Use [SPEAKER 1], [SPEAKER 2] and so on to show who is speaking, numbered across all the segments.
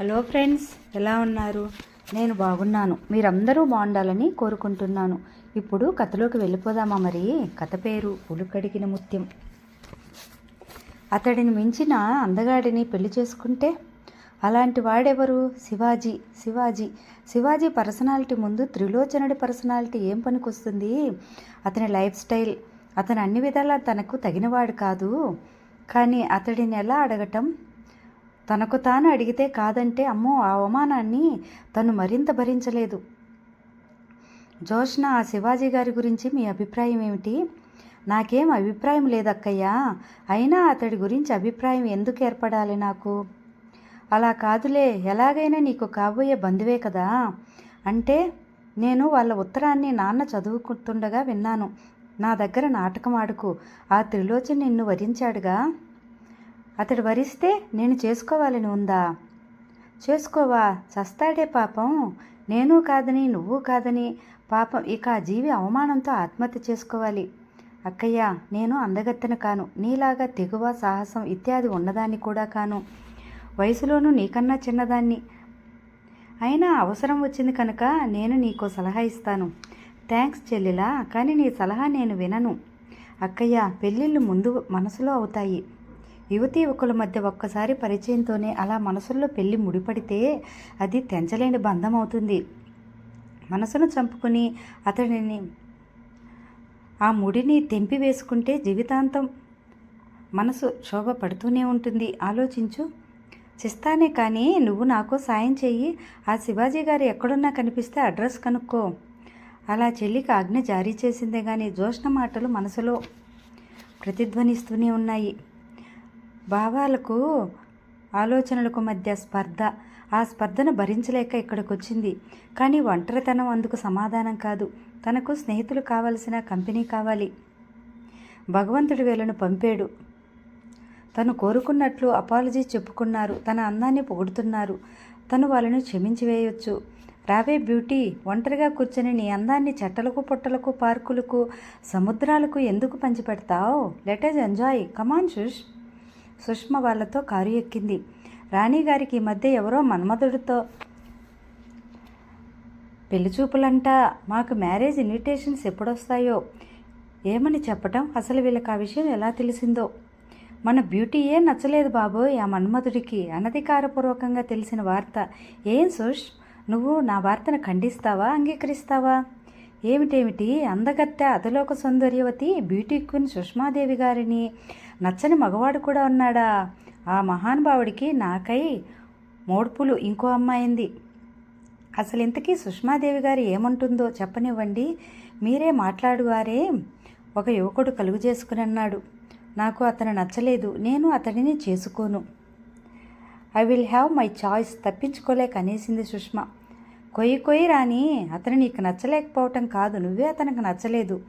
[SPEAKER 1] Hello friends ఎలా ఉన్నారు? నేను బాగున్నాను. మీరందరూ బాగుండాలని కోరుకుంటున్నాను. ఇప్పుడు కథలోకి వెళ్ళిపోదామా మరి? కథ పేరు పులుకడిగిన ముత్యం. అతడిని మించిన అందగాడిని పెళ్ళి చేసుకుంటే అలాంటి వాడెవరు? శివాజీ శివాజీ. శివాజీ పర్సనాలిటీ ముందు త్రిలోచనుడి పర్సనాలిటీ ఏం పనికొస్తుంది? అతని లైఫ్ స్టైల్. అతను అన్ని విధాలా తనకు తగినవాడు కాదు. కానీ అతడిని ఎలా అడగటం? తనకు తాను అడిగితే కాదంటే అమ్మో ఆ అవమానాన్ని తను మరింత భరించలేదు. జోష్న ఆ శివాజీ గారి గురించి మీ అభిప్రాయం ఏమిటి? నాకేం అభిప్రాయం లేదక్కయ్యా. అయినా అతడి గురించి అభిప్రాయం ఎందుకు ఏర్పడాలి నాకు? అలా కాదులే ఎలాగైనా నీకు కాబోయే బంధువే కదా. అంటే నేను వాళ్ళ ఉత్తరాన్ని నాన్న చదువుకుంటుండగా విన్నాను. నా దగ్గర నాటకం ఆడుకు ఆ త్రిలోచన నిన్ను వరించాడుగా. అతడు వరిస్తే నేను చేసుకోవాలని ఉందా? చేసుకోవా చస్తాడే పాపం. నేను కాదని నువ్వు కాదని. పాపం ఇక ఆ జీవి అవమానంతో ఆత్మహత్య చేసుకోవాలి. అక్కయ్య నేను అందగత్తెన కాను. నీలాగా తెగువ సాహసం ఇత్యాది ఉన్నదాన్ని కూడా కాను. వయసులోనూ నీకన్నా చిన్నదాన్ని. అయినా అవసరం వచ్చింది కనుక నేను నీకో సలహా ఇస్తాను. థ్యాంక్స్ చెల్లిలా కానీ నీ సలహా నేను వినను. అక్కయ్య పెళ్ళిళ్ళు ముందు మనసులో అవుతాయి. యువతి యువకుల మధ్య ఒక్కసారి పరిచయంతోనే అలా మనసుల్లో పెళ్ళి ముడిపడితే అది తెంచలేని బంధం అవుతుంది. మనసును చంపుకుని అతడిని ఆ ముడిని తెంపి వేసుకుంటే జీవితాంతం మనసు శోభ పడుతూనే ఉంటుంది. ఆలోచించు. చిస్తానే కానీ నువ్వు నాకు సాయం చెయ్యి. ఆ శివాజీ గారు ఎక్కడున్నా కనిపిస్తే అడ్రస్ కనుక్కో. అలా చెల్లికి ఆజ్ఞ జారీ చేసిందే కానీ జోష్ణ మాటలు మనసులో ప్రతిధ్వనిస్తూనే ఉన్నాయి. భావాలకు ఆలోచనలకు మధ్య స్పర్ధ. ఆ స్పర్ధను భరించలేక ఇక్కడికి వచ్చింది కానీ ఒంటరితనం అందుకు సమాధానం కాదు. తనకు స్నేహితులు కావలసిన కంపెనీ కావాలి. భగవంతుడి వేలను పంపాడు. తను కోరుకున్నట్లు అపాలజీ చెప్పుకున్నారు. తన అందాన్ని పొగుడుతున్నారు. తను వాళ్ళను క్షమించి వేయొచ్చు. రావే బ్యూటీ ఒంటరిగా కూర్చొని నీ అందాన్ని చెట్టలకు పుట్టలకు పార్కులకు సముద్రాలకు ఎందుకు పంచిపెడతావు? Let's enjoy come on షుష్ Sushma వాళ్ళతో కారు ఎక్కింది. రాణిగారికి ఈ మధ్య ఎవరో మన్మధుడితో పెళ్ళి చూపులంట. మాకు మ్యారేజ్ ఇన్విటేషన్స్ ఎప్పుడొస్తాయో? ఏమని చెప్పటం? అసలు వీళ్ళకి ఆ విషయం ఎలా తెలిసిందో? మన బ్యూటీయే నచ్చలేదు బాబోయ్ ఆ మన్మధుడికి. అనధికారపూర్వకంగా తెలిసిన వార్త. ఏం సుష్? నువ్వు నా వార్తను ఖండిస్తావా? అంగీకరిస్తావా? ఏమిటేమిటి? అందగత్తె అధలోక సౌందర్యవతి బ్యూటీ క్వీన్ సుష్మాదేవి గారిని. నచ్చని మగవాడు కూడా ఉన్నాడా? ఆ మహానుభావుడికి నాకై మోడ్పులు ఇంకో అమ్మాయింది. అసలు ఇంతకీ సుష్మాదేవి గారు ఏమంటుందో చెప్పనివ్వండి. మీరే మాట్లాడువారే. ఒక యువకుడు కలుగు చేసుకుని అన్నాడు. నాకు అతను నచ్చలేదు. నేను అతడిని చేసుకోను. I will have my choice తప్పించుకోలేక అనేసింది సుష్మ. కొయ్యి కొయ్యి రాని అతను నీకు నచ్చలేకపోవటం కాదు. నువ్వే అతనికి నచ్చలేదు.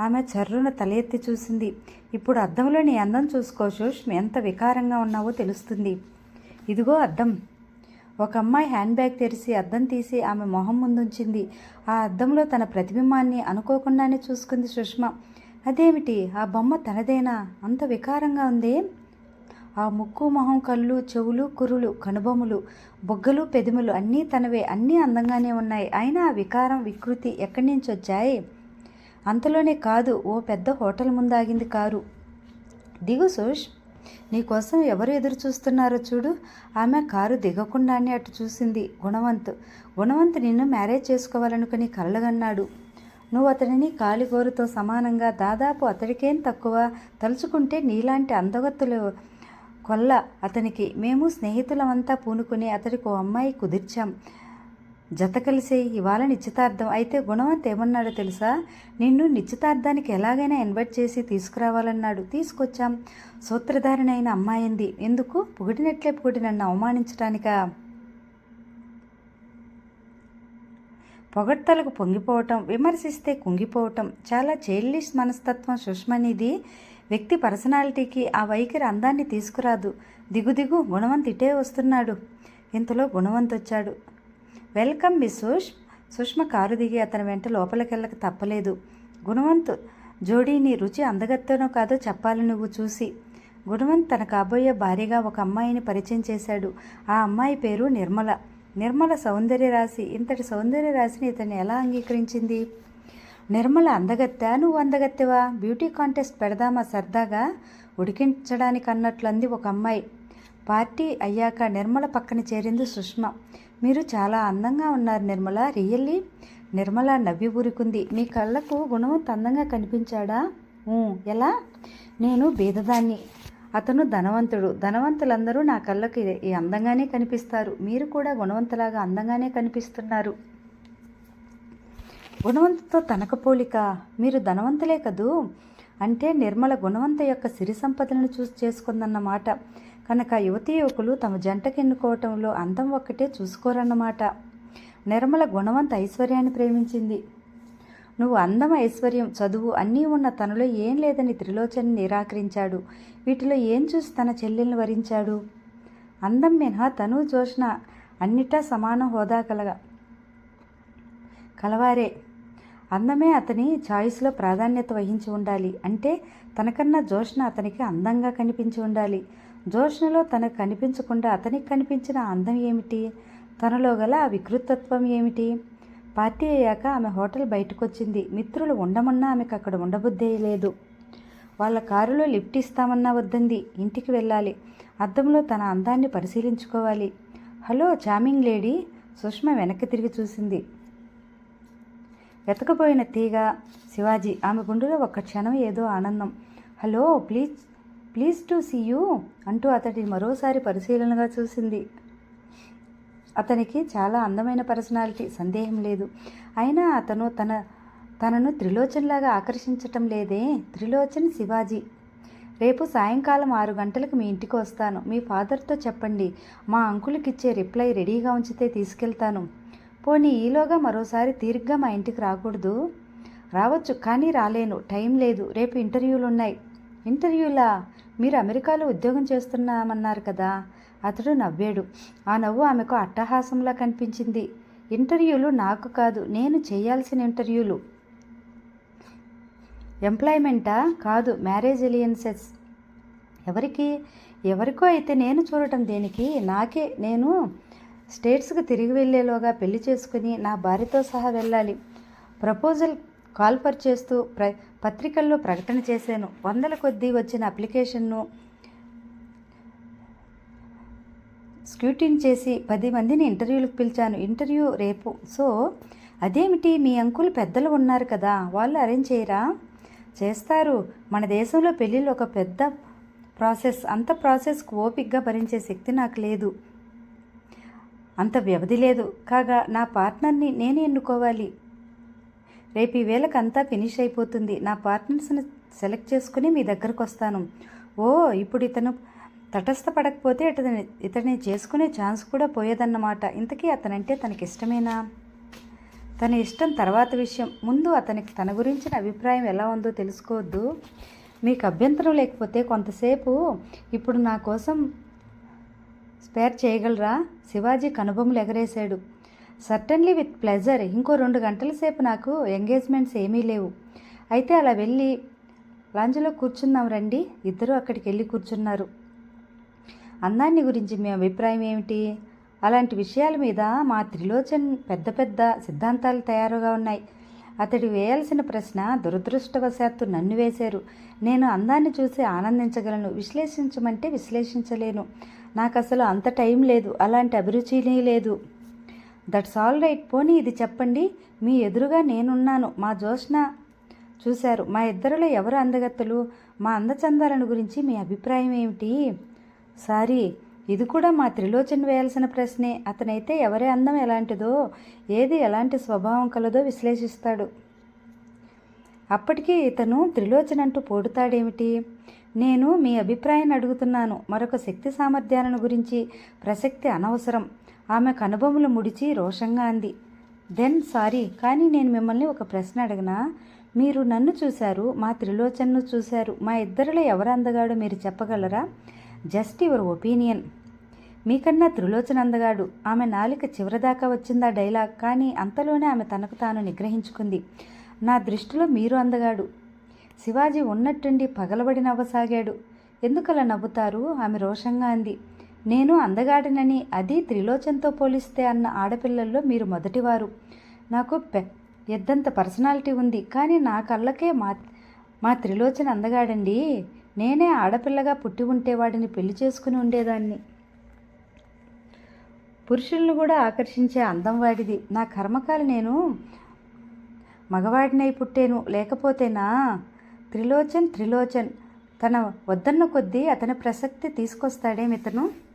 [SPEAKER 1] ఆమె చర్రున తలెత్తి చూసింది. ఇప్పుడు అద్దంలో నీ అందం చూసుకో సుష్మ ఎంత వికారంగా ఉన్నావో తెలుస్తుంది. ఇదిగో అద్దం. ఒక అమ్మాయి హ్యాండ్ బ్యాగ్ తెరిచి అద్దం తీసి ఆమె మొహం ముందుంచింది. ఆ అద్దంలో తన ప్రతిబింబాన్ని అనుకోకుండానే చూసుకుంది సుష్మ. అదేమిటి? ఆ బొమ్మ తనదేనా? అంత వికారంగా ఉంది? ఆ ముక్కు మొహం కళ్ళు చెవులు కురులు కనుబొమ్మలు బొగ్గలు పెదిమలు అన్నీ తనవే అన్నీ అందంగానే ఉన్నాయి. అయినా ఆ వికారం వికృతి ఎక్కడి నుంచి వచ్చాయి? అంతలోనే కాదు ఓ పెద్ద హోటల్ ముందాగింది కారు. దిగు సుష్ నీకోసం ఎవరు ఎదురు చూస్తున్నారో చూడు. ఆమె కారు దిగకుండానే అటు చూసింది గుణవంత్. గుణవంత్ నిన్ను మ్యారేజ్ చేసుకోవాలనుకుని కలగన్నాడు నువ్వు అతడిని కాలిగోరుతో సమానంగా దాదాపు అతడికేం తక్కువ? తలుచుకుంటే నీలాంటి అందగత్తులు కొల్ల అతనికి. మేము స్నేహితులమంతా పూనుకుని అతడికి ఓ అమ్మాయి కుదిర్చాం. జత కలిసే ఇవాళ నిశ్చితార్థం. అయితే గుణవంత్ ఏమన్నాడో తెలుసా? నిన్ను నిశ్చితార్థానికి ఎలాగైనా ఇన్వైట్ చేసి తీసుకురావాలన్నాడు. తీసుకొచ్చాం. సూత్రధారిణైన అమ్మాయింది. ఎందుకు? పొగిడినట్లే పొగిడి నన్ను అవమానించడానికా పొగడ్తలకు పొంగిపోవటం విమర్శిస్తే కుంగిపోవటం చాలా చైల్డిష్ మనస్తత్వం సుష్మనిది. వ్యక్తి పర్సనాలిటీకి ఆ వైఖరి అందాన్ని తీసుకురాదు. దిగు దిగు గుణవంత్ ఇటే వస్తున్నాడు. ఇంతలో గుణవంత్ వచ్చాడు. Welcome miss Sush Sushma car దిగి అతని వెంట లోపలికెళ్ళక తప్పలేదు. గుణవంత్ జోడీని రుచి అందగత్తెనో కాదో చెప్పాలి నువ్వు చూసి. గుణవంత్ తన కాబోయే భార్యగా ఒక అమ్మాయిని పరిచయం చేశాడు. ఆ అమ్మాయి పేరు నిర్మల. నిర్మల సౌందర్య రాశి. ఇంతటి సౌందర్య రాశిని ఇతన్ని ఎలా అంగీకరించింది? నిర్మల అందగత్తా నువ్వు అందగత్తెవా? బ్యూటీ కాంటెస్ట్ పెడదామా సరదాగా? ఉడికించడానికి అన్నట్లుంది ఒక అమ్మాయి. పార్టీ అయ్యాక నిర్మల పక్కన చేరింది సుష్మ. మీరు చాలా అందంగా ఉన్నారు నిర్మల. రియల్లీ? నిర్మల నవ్వి ఊరుకుంది. మీ కళ్ళకు గుణవంత అందంగా కనిపించాడా? ఎలా? నేను బీదదాన్ని అతను ధనవంతుడు. ధనవంతులందరూ నా కళ్ళకి ఈ అందంగానే కనిపిస్తారు. మీరు కూడా గుణవంతులాగా అందంగానే కనిపిస్తున్నారు. గుణవంతుతో తనక పోలిక? మీరు ధనవంతులే కదూ? అంటే నిర్మల గుణవంత యొక్క సిరి సంపదలను చూసి చేసుకుందన్నమాట. కనుక యువతి యువకులు తమ జంటకి ఎన్నుకోవటంలో అందం ఒక్కటే చూసుకోరన్నమాట. నిర్మల గుణవంత ఐశ్వర్యాన్ని ప్రేమించింది. నువ్వు అందం ఐశ్వర్యం చదువు అన్నీ ఉన్న తనలో ఏం లేదని త్రిలోచని నిరాకరించాడు. వీటిలో ఏం చూసి తన చెల్లెల్ని వరించాడు? అందం మినహా తను జోష్ణ అన్నిటా సమాన హోదా కలగ కలవారే. అందమే అతని చాయిస్లో ప్రాధాన్యత వహించి ఉండాలి. అంటే తనకన్నా జోష్ణ అతనికి అందంగా కనిపించి ఉండాలి. జోష్ణలో తనకు కనిపించకుండా అతనికి కనిపించిన అందం ఏమిటి? తనలో గల ఆ వికృతత్వం ఏమిటి? పార్టీ అయ్యాక ఆమె హోటల్ బయటకు వచ్చింది మిత్రులు ఉండమన్నా ఆమెకు అక్కడ ఉండబుద్ధే లేదు. వాళ్ళ కారులో లిఫ్ట్ ఇస్తామన్నా వద్దంది. ఇంటికి వెళ్ళాలి. అద్దంలో తన అందాన్ని పరిశీలించుకోవాలి. Hello charming lady. సుష్మ వెనక్కి తిరిగి చూసింది. వెతకపోయిన తీగ. శివాజీ ఆమె గుండెలో ఒక్క క్షణం ఏదో ఆనందం. Hello please. Please to see you అంటూ అతడిని మరోసారి పరిశీలనగా చూసింది. అతనికి చాలా అందమైన పర్సనాలిటీ సందేహం లేదు. అయినా అతను తన తనను త్రిలోచన్లాగా ఆకర్షించటం లేదే. త్రిలోచన్ శివాజీ. రేపు సాయంకాలం ఆరు గంటలకు మీ ఇంటికి వస్తాను. మీ ఫాదర్తో చెప్పండి. మా అంకులకి ఇచ్చే రిప్లై రెడీగా ఉంచితే తీసుకెళ్తాను. పోనీ ఈలోగా మరోసారి తీరిగ్గా మా ఇంటికి రాకూడదు? రావచ్చు కానీ రాలేను. టైం లేదు. రేపు ఇంటర్వ్యూలు ఉన్నాయి ఇంటర్వ్యూలా? మీరు అమెరికాలో ఉద్యోగం చేస్తున్నామన్నారు కదా. అతడు నవ్వాడు. ఆ నవ్వు ఆమెకు అట్టహాసంలా కనిపించింది. ఇంటర్వ్యూలు నాకు కాదు నేను చేయాల్సిన ఇంటర్వ్యూలు. ఎంప్లాయ్మెంటా? కాదు మ్యారేజ్ ఎలియన్సెస్ ఎవరికి? ఎవరికో అయితే నేను చూడటం దేనికి? నాకే. నేను స్టేట్స్కి తిరిగి వెళ్ళేలోగా పెళ్ళి చేసుకుని నా భార్యతో సహా వెళ్ళాలి. ప్రపోజల్ కాల్ఫర్ చేస్తూ ప్ర పత్రికల్లో ప్రకటన చేశాను. వందల కొద్దీ వచ్చిన అప్లికేషన్ను స్క్యూటిన్ చేసి పది మందిని ఇంటర్వ్యూలకు పిలిచాను. ఇంటర్వ్యూ రేపు. సో అదేమిటి? మీ అంకుల్ పెద్దలు ఉన్నారు కదా వాళ్ళు అరేంజ్ చేయరా? చేస్తారు. మన దేశంలో పెళ్ళిళ్ళు ఒక పెద్ద ప్రాసెస్. అంత ప్రాసెస్కు ఓపిక్గా భరించే శక్తి నాకు లేదు. అంత వ్యవధి లేదు. కాగా నా పార్ట్నర్ని నేను ఎన్నుకోవాలి? రేపు ఈ వేళకు అంతా ఫినిష్ అయిపోతుంది. నా పార్ట్నర్స్ని సెలెక్ట్ చేసుకుని మీ దగ్గరకు వస్తాను. ఓ ఇప్పుడు ఇతను తటస్థపడకపోతే ఇతని ఇతని చేసుకునే ఛాన్స్ కూడా పోయేదన్నమాట. ఇంతకీ అతనంటే తనకి ఇష్టమేనా తన ఇష్టం తర్వాత విషయం. ముందు అతనికి తన గురించిన అభిప్రాయం ఎలా ఉందో తెలుసుకోవద్దు. మీకు అభ్యంతరం లేకపోతే కొంతసేపు ఇప్పుడు నా కోసం స్పేర్ చేయగలరా? శివాజీ కనుబొమ్మలు ఎగరేశాడు. సర్టన్లీ విత్ ప్లెజర్ ఇంకో రెండు గంటల సేపు నాకు ఎంగేజ్మెంట్స్ ఏమీ లేవు. అయితే అలా వెళ్ళి లాంజ్లో కూర్చుందాం రండి. ఇద్దరూ అక్కడికి వెళ్ళి కూర్చున్నారు. అందాన్ని గురించి మీ అభిప్రాయం ఏమిటి? అలాంటి విషయాల మీద మా త్రిలోచన్ పెద్ద పెద్ద సిద్ధాంతాలు తయారుగా ఉన్నాయి. అతడు వేయాల్సిన ప్రశ్న దురదృష్టవశాత్తు నన్ను వేశారు. నేను అందాన్ని చూసి ఆనందించగలను. విశ్లేషించమంటే విశ్లేషించలేను. నాకు అసలు అంత టైం లేదు. అలాంటి అభిరుచిని లేదు. దట్స్ ఆల్ రైట్ పోనీ ఇది చెప్పండి. మీ ఎదురుగా నేనున్నాను. మా జోష్న చూశారు. మా ఇద్దరిలో ఎవరు అందగత్తలు? మా అందచందాలను గురించి మీ అభిప్రాయం ఏమిటి? సారీ ఇది కూడా మా త్రిలోచన్ వేయాల్సిన ప్రశ్నే. అతనైతే ఎవరి అందం ఎలాంటిదో ఏది ఎలాంటి స్వభావం కలదో విశ్లేషిస్తాడు. అప్పటికీ ఇతను త్రిలోచన్ అంటూ పోడుతాడేమిటి నేను మీ అభిప్రాయాన్ని అడుగుతున్నాను. మరొక శక్తి సామర్థ్యాలను గురించి ప్రసక్తి అనవసరం. ఆమె కనుబొమ్మలు ముడిచి రోషంగా అంది. దెన్ సారీ కానీ నేను మిమ్మల్ని ఒక ప్రశ్న అడగనా? మీరు నన్ను చూశారు మా త్రిలోచన్ను చూశారు. మా ఇద్దరిలో ఎవరు అందగాడో మీరు చెప్పగలరా? Just your opinion. మీకన్నా త్రిలోచన అందగాడు. ఆమె నాలిక చివరిదాకా వచ్చిందా డైలాగ్ కానీ అంతలోనే ఆమె తనకు తాను నిగ్రహించుకుంది. నా దృష్టిలో మీరు అందగాడు. శివాజీ ఉన్నట్టుండి పగలబడి నవ్వసాగాడు. ఎందుకలా నవ్వుతారు? ఆమె రోషంగా అంది. నేను అందగాడినని అది త్రిలోచన్తో పోలిస్తే అన్న ఆడపిల్లల్లో మీరు మొదటివారు. నాకు పె ఎద్దంత పర్సనాలిటీ ఉంది కానీ నా కళ్ళకే మా మా త్రిలోచన అందగాడండి. నేనే ఆడపిల్లగా పుట్టి ఉంటే వాడిని పెళ్ళి చేసుకుని ఉండేదాన్ని. పురుషులను కూడా ఆకర్షించే అందం వాడిది. నా కర్మకాలు నేను మగవాడినై పుట్టేను. లేకపోతేనా త్రిలోచన్ త్రిలోచన్ తన వద్దన్న కొద్దీ అతని ప్రసక్తి తీసుకొస్తాడేమితను?